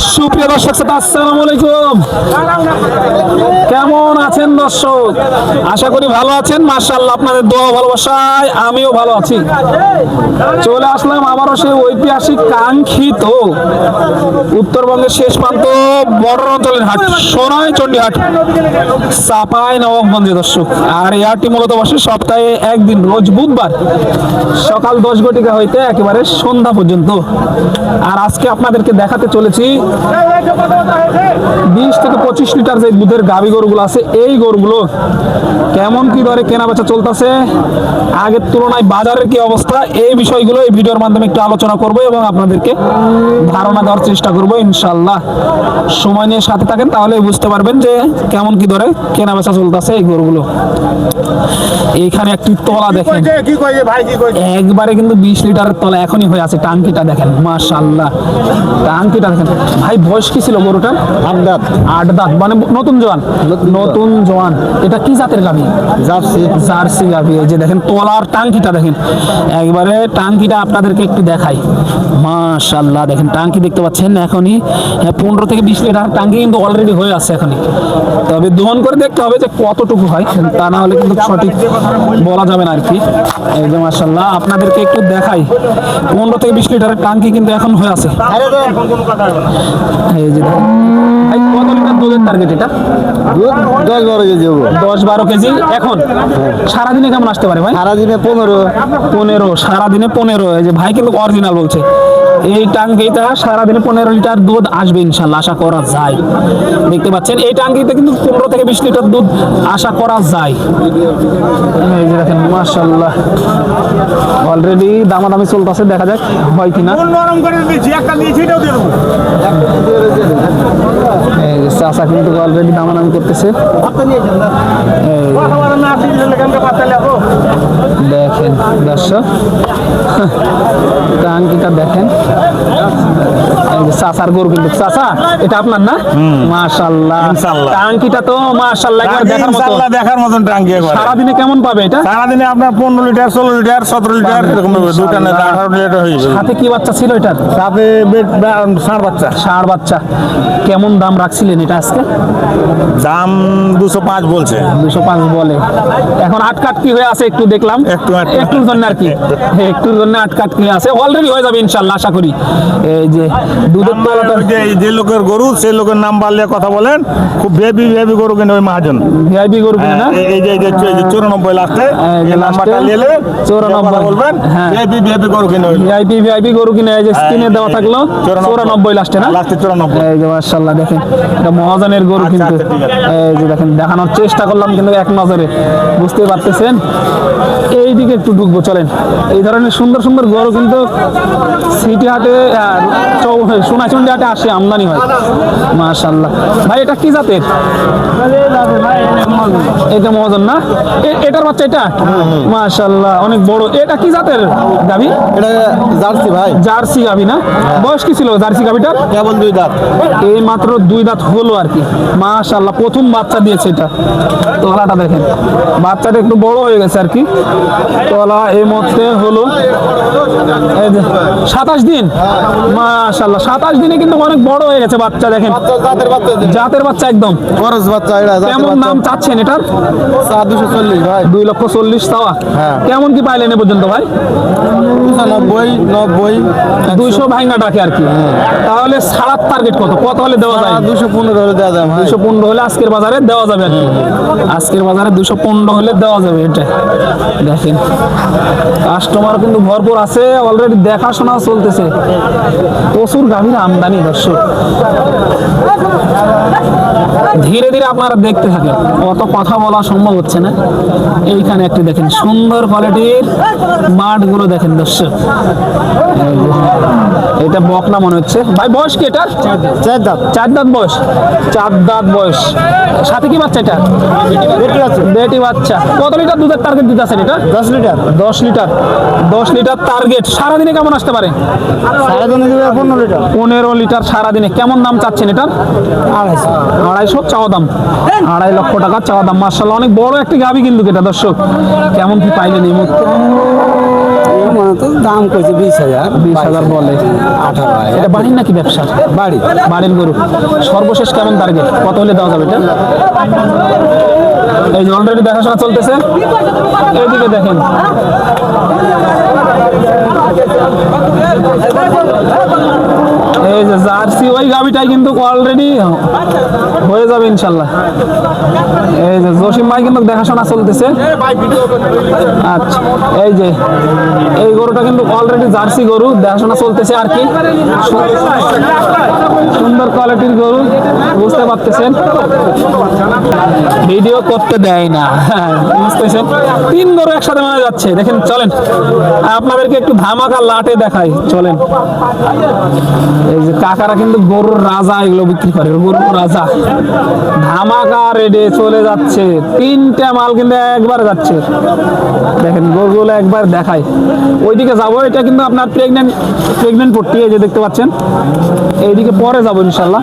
সুপ্রিয় দর্শক আসসালামু আলাইকুম। কেমন আছেন দর্শক? আশা করি ভালো আছেন। মার্শাল্লাহ আপনাদের দোয়া ভালোবাসায় আমিও ভালো আছি। চলে আসলাম আবারও সেই ঐতিহাসিক কাঙ্ক্ষিত উত্তরবঙ্গের শেষ প্রান্ত বড় অঞ্চলের হাট, সোনাই চণ্ডী হাট চাপাই নবাবগঞ্জে দর্শক। আর হাটটি মূলত বসে সপ্তাহে একদিন, রোজ বুধবার, সকাল দশ ঘটিকা হইতে একেবারে সন্ধ্যা পর্যন্ত। আর আজকে আপনাদেরকে দেখাতে চলেছি বিশ থেকে পঁচিশ লিটার যে দুধের গাভী গরুগুলো আছে এই গরুগুলো কেমন কি দরে কেনা বেচা চলতেছে? আগের তুলনায় বাজারের কি অবস্থা? এই বিষয়গুলো এই ভিডিওর মাধ্যমে একটু আলোচনা করব এবং আপনাদেরকে ধারণা দেওয়ার চেষ্টা করব ইনশাল্লাহ সময় নিয়ে সাথে থাকেন তাহলে বুঝতে পারবেন যে কেমন কি দরে কেনা বেচা চলতেছে এই গরুগুলো। এইখানে একটি তলা দেখেন। ভাই একবারে কিন্তু বিশ লিটারের তলা এখনই হয়ে আছে টাঙ্কিটা দেখেন মাশাল্লাহ টাঙ্কিটা দেখেন। ভাই বয়স কি ছিল গরুটার আমদাদ আট দাঁত। মানে নতুন জোয়ান? নতুন জোয়ান। এটা কি জাতের গাভী? জার্সি। জার্সি গাভী। এই যে দেখেন তলার টাঙ্কিটা দেখেন। একবারে টাঙ্কিটা আপনাদেরকে একটু দেখাই। মাশাল্লাহ দেখেন টাঙ্কি দেখতে পাচ্ছেন এখনই। হ্যাঁ, পনেরো থেকে বিশ লিটার টাঙ্কি কিন্তু অলরেডি হয়ে আছে এখনই। তবে দহন করে দেখতে হবে যে কতটুকু হয়। তা না হলে কিন্তু সঠিক বলা যাবে না আর কি এই যে মাশাল্লাহ আপনাদেরকে একটু দেখাই। পনেরো থেকে বিশ লিটারের টাঙ্কি কিন্তু এখন হয়ে আছে। এই যে দেখেন ভাই কত লিটার দুধের টার্গেট এটা? দশ বারো কেজি হব। দশ বারো কেজি। এখন সারাদিনে কেমন আসতে পারে ভাই? সারাদিনে পনেরো। পনেরো সারাদিনে পনেরো। এই যে ভাই কিন্তু অরিজিনাল বলছে। এই টাঙ্কিটা সারাদিনে পনেরো লিটার দুধ আসবে ইনশাল্লাহ আশা করা যায়। দেখতে পাচ্ছেন এই টাঙ্কিতে কিন্তু পনেরো থেকে বিশ লিটার দুধ আশা করা যায়। এই যে দেখেন মার্শাল্লাহ অলরেডি দামাদামি চলতেছে দেখা যাক হয় কিনা। চাষা কিন্তু অলরেডি দামাদামি করতেছে। দেখেন দর্শক টাঙ্কিটা দেখেন। এই চাচার গরু কিন্তু চাচা এটা আপনার না? মাশাল্লাহ ইনশাআল্লাহ। টাঙ্কিটা তো মাশাল্লাহ একবার দেখার মতো। দেখার মতন টাঙ্কি একবার। সারাদিনে কেমন পাবে এটা? সারাদিনে আপনার পনেরো লিটার ষোলো লিটার সতেরো লিটার এরকম। দুটা না ইনশাআল্লাহ। আঠারো লিটার হয়ে যাবে। সাথে কি বাচ্চা ছিল এটার? সাথে ষাঁড় বাচ্চা। ষাঁড় বাচ্চা। কেমন দাম রাখছিলেন এটা আজকে? দাম দুশো পাঁচ বলছে। দুশো পাঁচ বলে। এখন আটকাটকি হয়ে আছে একটু দেখলাম। একটু একটুর জন্য আর কি। একটুর জন্য আটকাটকি হয়ে আছে। অলরেডি হয়ে যাবে ইনশাল্লাহ আশা করি। এই যে দুধের যে- লোকের গরু সেই লোকের নাম বাড়লে কথা বলেন। খুব বেবি বেবি গরু কিনে ওই মহাজন। ভিআইপি গরু কিনে না? এই- এই যে এই যে চুরানব্বই লাস্টে এই নাম্বারটা নিলে চুরানব্বই। বলবেন হ্যাঁ। বেবি বেবি গরু কিনে ভিআইপি ভিআইপি গরু কিনে এই যে স্ক্রিনে দেওয়া থাকল চৌরানব্বই। লাস্টে না? লাস্টে চুরানব্বই। এই যে দেখেন এটা মহাজনের গরু আচ্ছা, কিন্তু। আচ্ছা। এই যে দেখেন দেখানোর চেষ্টা করলাম, কিন্তু এক নজরে বুঝতে পারতেছেন। এই দিকে একটু ঢুকবো, চলেন। এই ধরনের সুন্দর সুন্দর গরু কিন্তু সিটি হাটে সোনাচন্ডী হাটে আসে, আমদানি হয়। মাশাল্লাহ ভাই, এটা কি জাতের? এটা মহাজন না? এটার বাচ্চা এটা? মাশাল্লাহ অনেক বড়। এটা কি জাতের গাবি এটা জার্সি ভাই। জার্সি গাবি না? বয়স কি ছিল জার্সি গাবিটার কেবল দুই দাঁত। এই মাত্র দুই দাঁত হলো আর কি। মাশাল্লাহ প্রথম বাচ্চা দিয়েছে এটা। তলাটা দেখেন। বাচ্চাটা একটু বড় হয়ে গেছে আর কি। তলা এই মধ্যে হলো সাতাশ দিন। মাশাল্লাহ সাতাশ দিনে কিন্তু অনেক বড় হয়ে গেছে বাচ্চা দেখেন। জাতের বাচ্চা একদম। খরচ বাচ্চা এটা কেমন দাম চাচ্ছেন এটার? দুশো চল্লিশ ভাই। দুই লক্ষ চল্লিশ চাওয়া। হ্যাঁ। কেমন কি পাইলেন এ পর্যন্ত ভাই? নব্বই নব্বই দুইশো ভাইঙ্গা ডাকে আর কি। তাহলে সারার টার্গেট কত? কত হলে দেওয়া যায়? দুশো পনেরো হলে দেওয়া ভাই। দুশো পনেরো হলে আজকের বাজারে দেওয়া যাবে আর কি। আজকের বাজারে দুশো পনেরো হলে দেওয়া যাবে এটা। দেখেন। কাস্টমার কিন্তু ভরপুর আছে অলরেডি দেখাশোনা চলতেছে। প্রচুর গাভীর আমদানি, দর্শক। ধীরে ধীরে আপনারা দেখতে থাকেন, অত কথা বলা সম্ভব হচ্ছে না। এইখানে একটি দেখেন, সুন্দর কোয়ালিটির মাঠগুলো দেখেন, দর্শক। এটা বকনা মনে হচ্ছে। ভাই বয়স কি এটা? চার দাঁত। চার দাঁত বয়স। চার দাঁত বয়স। সাথে কি বাচ্চা এটা? বেটি আছে বেটি বাচ্চা। কত লিটার দুধের টার্গেট দিতে আছেন এটা? দশ লিটার। দশ লিটার। দশ লিটার টার্গেট সারাদিনে কেমন আসতে পারে? পনেরো লিটার। পনেরো লিটার সারাদিনে। কেমন দাম চাচ্ছেন এটা আড়াইশো। আড়াইশো চাওয়া দাম। আড়াই লক্ষ টাকা চাওয়া দাম। মার্শাল্লাহ অনেক বড় একটি গাবি কিন্তু এটা দর্শক। কেমন কি পাইলেন এই মুহূর্তে? মানে তো দাম কইছে বিশ হাজার। বিশ হাজার বলে। আঠারো এটা বাড়ির নাকি ব্যবসা? বাড়ি। বাড়ির গরু। সর্বশেষ কেমন টার্গেট? কত হলে দেওয়া যাবে এটা? এই যে অলরেডি দেখাশোনা চলতেছে। এইদিকে দেখেন। এই যে জার্সি, ওই গাবিটাই কিন্তু অলরেডি হয়ে যাবে ইনশাল্লাহ। এই যে জসিম ভাই কিন্তু দেখাশোনা চলতেছে। আচ্ছা এই যে, এই গরুটা কিন্তু অলরেডি জার্সি গরু, দেখাশোনা চলতেছে আর কি। সুন্দর কোয়ালিটির গরু, বুঝতে পারতেছেন? ভিডিও করতে দেয় না। বুঝতেছেন? তিন গরু একসাথে মারা যাচ্ছে, দেখেন, চলেন। আপনাদেরকে একটু ধামাকা লাটে দেখাই, চলেন। যে কাকারা কিন্তু গরুর রাজা এগুলো বিক্রি করে, গরুর রাজা। ধামাকা রেডে চলে যাচ্ছে। তিনটা মাল কিন্তু একবার যাচ্ছে। দেখেন গরুগুলো একবার দেখাই। ওইদিকে যাব এটা কিন্তু আপনার প্রেগনেন্ট প্রেগনেন্ট পট্টি এই যে দেখতে পাচ্ছেন। এইদিকে পরে যাব ইনশাল্লাহ।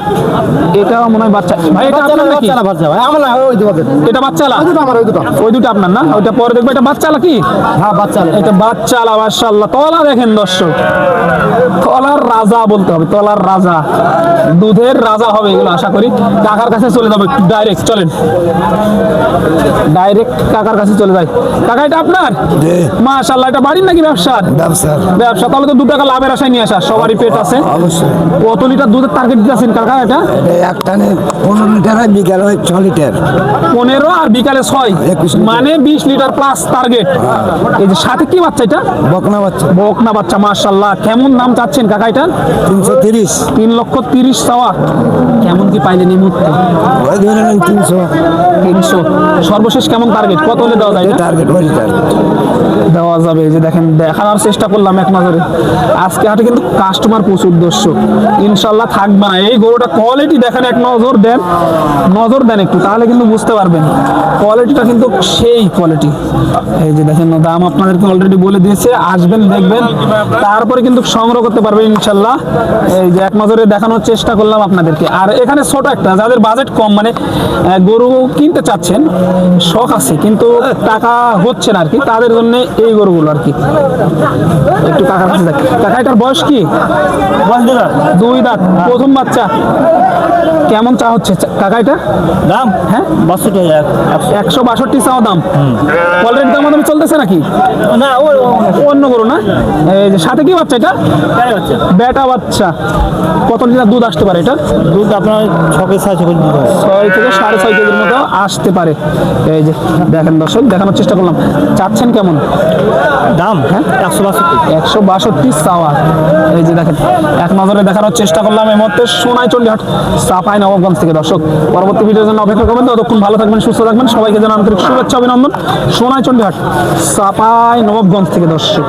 এটা মনে হয় বাচ্চা ভাই এটা আপনার নাকি? আমার না ওই দুটো এটা বাচ্চালা? আমার ওই দুটো। ওই দুটো আপনার না? ওইটা পরে দেখব এটা বাচ্চালা কি? হ্যাঁ বাচ্চা এটা বাচ্চালা মাশাআল্লাহ। তলা দেখেন দর্শক। তলার রাজা বলতে হবে তলার রাজা। দুধের রাজা হবে এগুলো আশা করি। কাকার কাছে চলে যাবে ডাইরেক্ট চলেন। ডাইরেক্ট কাকার কাছে চলে যায় কাকা এটা আপনার? মাশাআল্লাহ এটা বাড়ির নাকি ব্যবসার? ব্যবসার। ব্যবসা তাহলে তো দু টাকা লাভের আশায় নিয়ে আসা সবারই পেট আছে। অবশ্যই। কত লিটার দুধের টার্গেট দিয়েছেন কাকা এটা? এক টানে পনেরো লিটার হয় বিকাল হয় ছ লিটার। পনেরো আর বিকালে ছয়। মানে বিশ লিটার প্লাস টার্গেট এই যে সাথে কি বাচ্চা এটা? বকনা বাচ্চা। বকনা বাচ্চা মাশাল্লাহ কেমন দাম চাচ্ছেন কাকা এটা? তিনশো তিরিশ। তিন লক্ষ তিরিশ চাওয়া। কেমন কি পাইলেন এই মুহূর্তে? তিনশো। তিনশো। সর্বশেষ কেমন টার্গেট কত হলে দেওয়া যায় টার্গেট দেওয়া যাবে। যে দেখেন, দেখানোর চেষ্টা করলাম এক নজরে। আজকে হাটে কিন্তু কাস্টমার প্রচুর দর্শক। ইনশাল্লাহ থাকবে না। এই গরুটা কোয়ালিটি দেখেন, এক নজর দেন নজর দেন একটু, তাহলে কিন্তু বুঝতে পারবেন। কোয়ালিটিটা কিন্তু সেই কোয়ালিটি এই যে দেখেন, দাম আপনাদেরকে অলরেডি বলে দিয়েছে। আসবেন, দেখবেন। তারপরে কিন্তু সংগ্রহ করতে পারবেন ইনশাল্লাহ এই যে এক নজরে দেখানোর চেষ্টা করলাম আপনাদেরকে। আর এখানে ছোট একটা, যাদের বাজেট কম মানে গরু কিনতে চাচ্ছেন, শখ আছে, কিন্তু টাকা হচ্ছে না আর কি। তাদের জন্য এই গরুগুলো আর কি। একটু কাকার কাছে যাই কাকা এটার বয়স কি? দুই দাঁত। প্রথম বাচ্চা। কেমন চা হচ্ছে? চা- কাকা এটা? দাম? হ্যাঁ? বাষট্টি হাজার। একশো বাষট্টি চাও দাম। অলরেডি দাম দাম চলতেছে নাকি? না ওই অন্য গরু না? এই যে সাথে কি বাচ্চা এটা? বেটা বাচ্চা। কত লিটার দুধ আসতে পারে এটা? দুধ আপনার ছকে ছয় ছকে দিতে ছয় থেকে সাড়ে ছয় কেজির মতো আসতে পারে। এই যে দেখেন দর্শক দেখানোর চেষ্টা করলাম। চাচ্ছেন কেমন? দাম? হ্যাঁ? একশো বাষট্টি। একশো বাষট্টি সাওয়া এই যে দেখেন এক নজরে দেখানোর চেষ্টা করলাম এই মধ্যে সোনাই চণ্ডীহাট সাফাই নবাবগঞ্জ থেকে। দর্শক পরবর্তী ভিডিওর জন্য অপেক্ষা করবেন। ততক্ষণ ভালো থাকবেন সুস্থ থাকবেন। সবাইকে যেন আন্তরিক শুভেচ্ছা অভিনন্দন। সোনাই চণ্ডীহাট সাফাই নবাবগঞ্জ থেকে দর্শক।